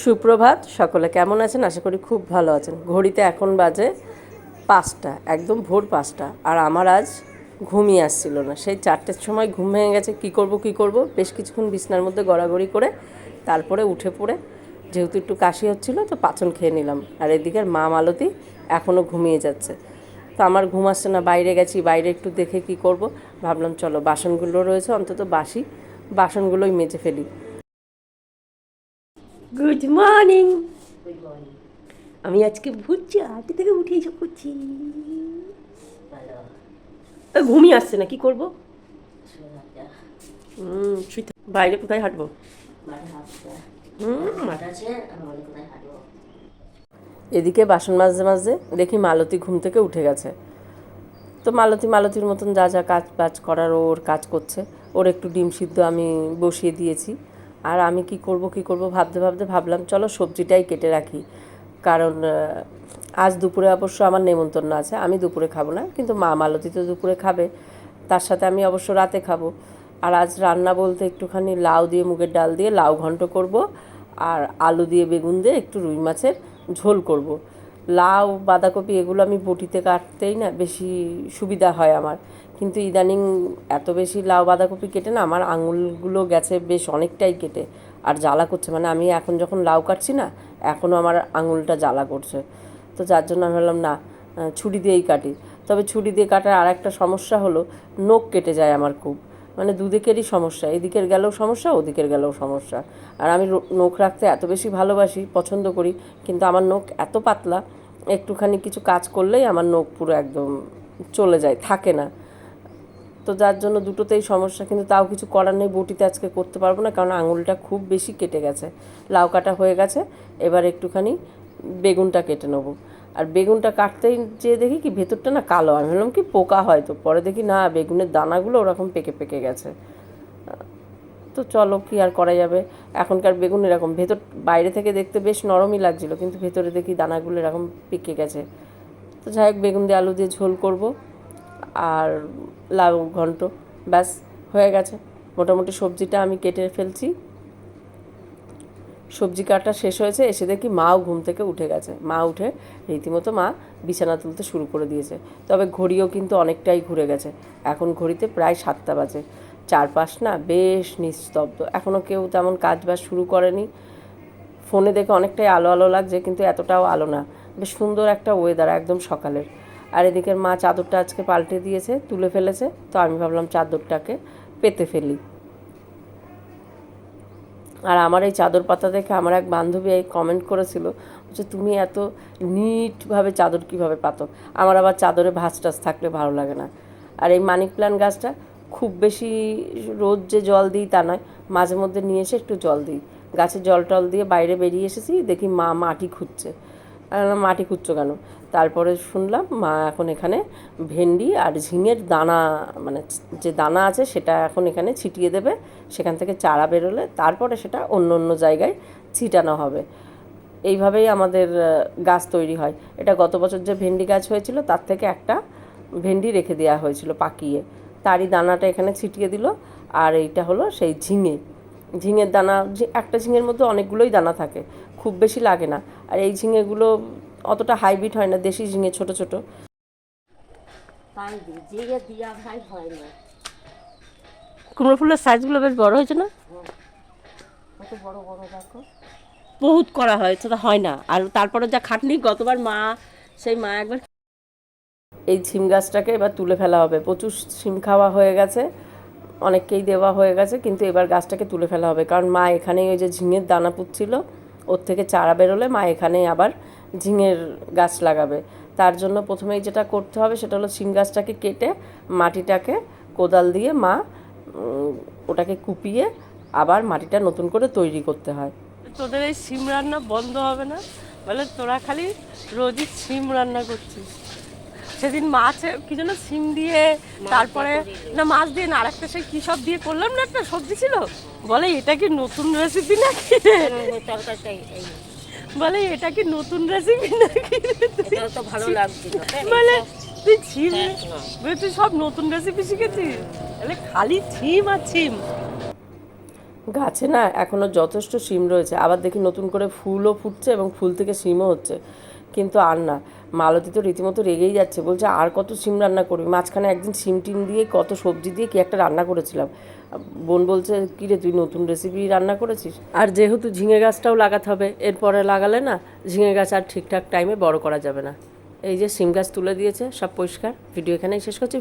সুপ্রভাত, সকলে কেমন আছেন? আশা করি খুব ভালো আছেন। ঘড়িতে এখন বাজে পাঁচটা, একদম ভোর পাঁচটা, আর আমার আজ ঘুমিয়ে আসছিল না। সেই চারটের সময় ঘুম ভেঙে গেছে, কী করব কী করব? বেশ কিছুক্ষণ বিছনার মধ্যে গড়াগড়ি করে তারপরে উঠে পড়ে, যেহেতু একটু কাশি হচ্ছিল, তো পাচন খেয়ে নিলাম। আর এদিকের মা মালতী এখনও ঘুমিয়ে যাচ্ছে। তো আমার ঘুম আসছে না, বাইরে গেছি, বাইরে একটু দেখে কি করব। ভাবলাম, চলো, বাসনগুলো রয়েছে, অন্তত বাসি। বাসনগুলোই মেজে ফেলি। গুড মর্নিং আমি আজকে ভুজছি আটটা থেকে উঠে এসব করছি। ঘুমিয়ে আসছে না কি করব? হুম বাইরে কোথায় হাঁটবো? হুম এদিকে বাসন মাজতে মাজতে দেখি মালতী ঘুম থেকে উঠে গেছে। তো মালতী মালতীর মতন যা যা কাজ বাজ করার ওর কাজ করছে। ওর একটু ডিম সিদ্ধ আমি বসিয়ে দিয়েছি। আর আমি কি করব কি করব, ভাবতে ভাবতে ভাবলাম, চলো সবজিটাই কেটে রাখি কারণ আজ দুপুরে অবশ্য আমার নেমন্তন্ন আছে, আমি দুপুরে খাব না, কিন্তু মা মালতী তো দুপুরে খাবে, তার সাথে আমি অবশ্য রাতে খাব আর আজ রান্না বলতে একটুখানি লাউ দিয়ে মুগের ডাল দিয়ে লাউ ঘন্ট করব, আর আলু দিয়ে বেগুন দিয়ে একটু রুই মাছের ঝোল করব। লাউ, বাঁধাকপি এগুলো আমি বটিতে কাটতেই না, বেশি সুবিধা হয় আমার। কিন্তু ইদানিং এত বেশি লাউ, বাঁধাকপি কেটে না, আমার আঙুলগুলো গেছে বেশ অনেকটাই কেটে, আর জ্বালা করছে। মানে আমি এখন যখন লাউ কাটছি না, এখনও আমার আঙুলটা জ্বালা করছে। তো যার জন্য আমি ভাবলাম, না, ছুরি দিয়েই কাটি। তবে ছুরি দিয়ে কাটার আর একটা সমস্যা হলো, নখ কেটে যায় আমার খুব। মানে দুদিকেরই সমস্যা, এদিকের গেলেও সমস্যা, ওদিকের গেলেও সমস্যা। আর আমি নখ রাখতে এত বেশি ভালোবাসি, পছন্দ করি, কিন্তু আমার নখ এত পাতলা, একটুখানি কিছু কাজ করলেই আমার নখ পুরো একদম চলে যায়, থাকে না। তো যার জন্য দুটোতেই সমস্যা, কিন্তু তাও কিছু করার নেই, বটিতে আজকে করতে পারব না, কারণ আঙুলটা খুব বেশি কেটে গেছে। লাউ কাটা হয়ে গেছে, এবার একটুখানি বেগুনটা কেটে নেব। আর বেগুনটা কাটতেই যেয়ে দেখি কি ভেতরটা না কালো। আমি ভাবলাম কি পোকা হয়তো পরে দেখি না, বেগুনের দানাগুলো ওরকম পেকে পেকে গেছে। তো চলো কি আর করা যাবে? এখনকার বেগুন এরকম। ভেতর, বাইরে থেকে দেখতে বেশ নরমই লাগছিল, কিন্তু ভেতরে দেখি দানাগুলো এরকম পেকে গেছে। তো যাই হোক, বেগুন দিয়ে আলু দিয়ে ঝোল করব আর লাউ ঘন্ট। ব্যাস, হয়ে গেছে। মোটামুটি সবজিটা আমি কেটে ফেলছি। সবজি কাটা শেষ হয়েছে, এসে দেখি মাও ঘুম থেকে উঠে গেছে। মা উঠে রীতিমতো মা বিছানা তুলতে শুরু করে দিয়েছে। তবে ঘড়িও কিন্তু অনেকটাই ঘুরে গেছে। এখন ঘড়িতে প্রায় সাতটা বাজে। চারপাশ না বেশ নিস্তব্ধ। এখনও কেউ তেমন কাজ বাজ শুরু করেনি। ফোনে দেখে অনেকটাই আলো আলো লাগছে, কিন্তু এতটাও আলো না। বেশ সুন্দর একটা ওয়েদার একদম সকালের। আর এদিকের মা চাদরটা আজকে পাল্টে দিয়েছে, তুলে ফেলেছে। তো আমি ভাবলাম চাদরটাকে পেতে ফেলি। আর আমার এই চাদর পাতা দেখে আমার এক বান্ধবী এই কমেন্ট করেছিল যে, তুমি এত নিটভাবে চাদর কীভাবে পাতো? আমার আবার চাদরে ভাঁজ টাজ থাকলে ভালো লাগে না। আর এই মানিক প্ল্যান্ট গাছটা খুব বেশি রোজ যে জল দিই তা নয়, মাঝে মধ্যে নিয়ে এসে একটু জল দিই। গাছে জল টল দিয়ে বাইরে বেরিয়ে এসেছি, দেখি মা মাটি খুঁজছে। মাটি খুঁজছো কেন? তারপরে শুনলাম, মা এখন এখানে ভেন্ডি আর ঝিঙের দানা মানে যে দানা আছে সেটা এখন এখানে ছিটিয়ে দেবে, সেখান থেকে চারা বেরোলে তারপরে সেটা অন্য অন্য জায়গায় ছিটানো হবে। এইভাবেই আমাদের গাছ তৈরি হয়। এটা গত বছর যে ভেন্ডি গাছ হয়েছিল, তার থেকে একটা ভেন্ডি রেখে দেওয়া হয়েছিল পাকিয়ে। তারই দানাটা এখানে ছিটিয়ে দিল, আর এইটা হলো সেই ঝিঙে। ঝিঙের দানা একটা ঝিঙের মধ্যে অনেকগুলোই দানা থাকে খুব বেশি লাগে না। আর এই ঝিঙেগুলো অতটা হাইব্রিড হয় না দেশি ঝিঙে ছোট ছোট। তাই দিয়ে দিয়া ভাই হয় না। কুমড়ো ফুলের সাইজগুলো বেশ বড় হয়েছে না? কত বড় বড় দেখো। বহুত করা হয় সেটা হয় না। আর তারপরে যা খাটনি গতবার মা সেই মা একবার এই ছিম গাছটাকে এবার তুলে ফেলা হবে। প্রচুর ছিম খাওয়া হয়ে গেছে। অনেককেই দেওয়া হয়ে গেছে, কিন্তু এবার গাছটাকে তুলে ফেলা হবে। কারণ মা এখানেই ওই যে ঝিঙের দানা পুঁতছিল, ওর থেকে চারা বেরোলে মা এখানেই আবার ঝিঙের গাছ লাগাবে। তার জন্য প্রথমেই যেটা করতে হবে সেটা হলো ছিম গাছটাকে কেটে মাটিটাকে কোদাল দিয়ে মা ওটাকে কুপিয়ে আবার মাটিটা নতুন করে তৈরি করতে হয়। তোদের এই সিম রান্না বন্ধ হবে না? বলে তোরা খালি রোজই সিম রান্না করছিস। সেদিন মাছে কি যেন সিম দিয়ে তারপরে না মাছ দিয়ে না আরেকটা সেই কী সব দিয়ে করলাম না একটা সবজি ছিল? বলে এটা কি নতুন রেসিপি নাকি? তরকারিটাই বলে এটা কি নতুন রেসিপি নাকি? তো ভালো লাগছিল বলে তুই ছিম বলে তুই সব নতুন রেসিপি শিখেছিস? তাহলে খালি ছিম আর ছিম। গাছে না এখনও যথেষ্ট শিম রয়েছে। আবার দেখি নতুন করে ফুলও ফুটছে এবং ফুল থেকে শিমও হচ্ছে। কিন্তু আর না। মালতী তো রীতিমতো রেগেই যাচ্ছে। বলছে, আর কত সিম রান্না করবি? মাঝখানে একদিন সিম টিম দিয়ে কত সবজি দিয়ে কি একটা রান্না করেছিলাম। বোন বলছে, কী রে, তুই নতুন রেসিপি রান্না করেছিস? আর যেহেতু ঝিঙে গাছটাও লাগাতে হবে, এরপরে লাগালে না, ঝিঙে গাছ আর ঠিকঠাক টাইমে বড় করা যাবে না। এই যে সিম গাছ তুলে দিয়েছে, সব পরিষ্কার। ভিডিও এখানেই শেষ করছি।